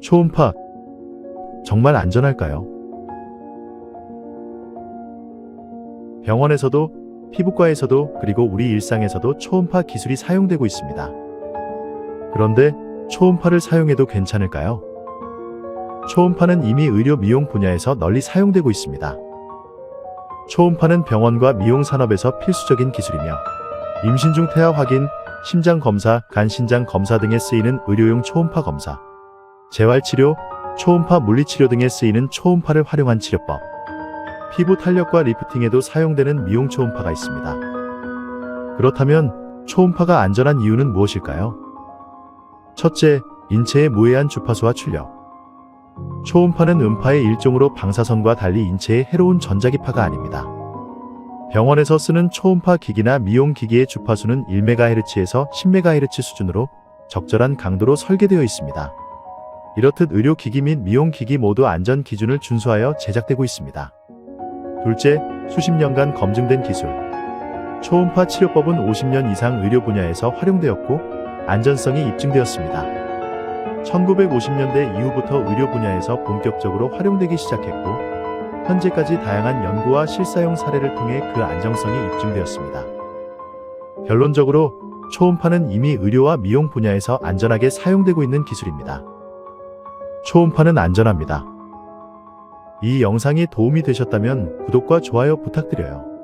초음파 정말 안전할까요? 병원에서도 피부과에서도 그리고 우리 일상에서도 초음파 기술이 사용되고 있습니다. 그런데 초음파를 사용해도 괜찮을까요? 초음파는 이미 의료 미용 분야에서 널리 사용되고 있습니다. 초음파는 병원과 미용 산업에서 필수적인 기술이며 임신 중 태아 확인, 심장 검사, 간 신장 검사 등에 쓰이는 의료용 초음파 검사, 재활 치료, 초음파 물리 치료 등에 쓰이는 초음파를 활용한 치료법, 피부 탄력과 리프팅에도 사용되는 미용 초음파가 있습니다. 그렇다면 초음파가 안전한 이유는 무엇일까요? 첫째, 인체의 무해한 주파수와 출력. 초음파는 음파의 일종으로 방사선과 달리 인체에 해로운 전자기파가 아닙니다. 병원에서 쓰는 초음파 기기나 미용 기기의 주파수는 1MHz에서 10MHz 수준으로 적절한 강도로 설계되어 있습니다. 이렇듯 의료기기 및 미용기기 모두 안전 기준을 준수하여 제작되고 있습니다. 둘째, 수십 년간 검증된 기술. 초음파 치료법은 50년 이상 의료 분야에서 활용되었고 안전성이 입증되었습니다. 1950년대 이후부터 의료 분야에서 본격적으로 활용되기 시작했고 현재까지 다양한 연구와 실사용 사례를 통해 그 안정성이 입증되었습니다. 결론적으로 초음파는 이미 의료와 미용 분야에서 안전하게 사용되고 있는 기술입니다. 초음파는 안전합니다. 이 영상이 도움이 되셨다면 구독과 좋아요 부탁드려요.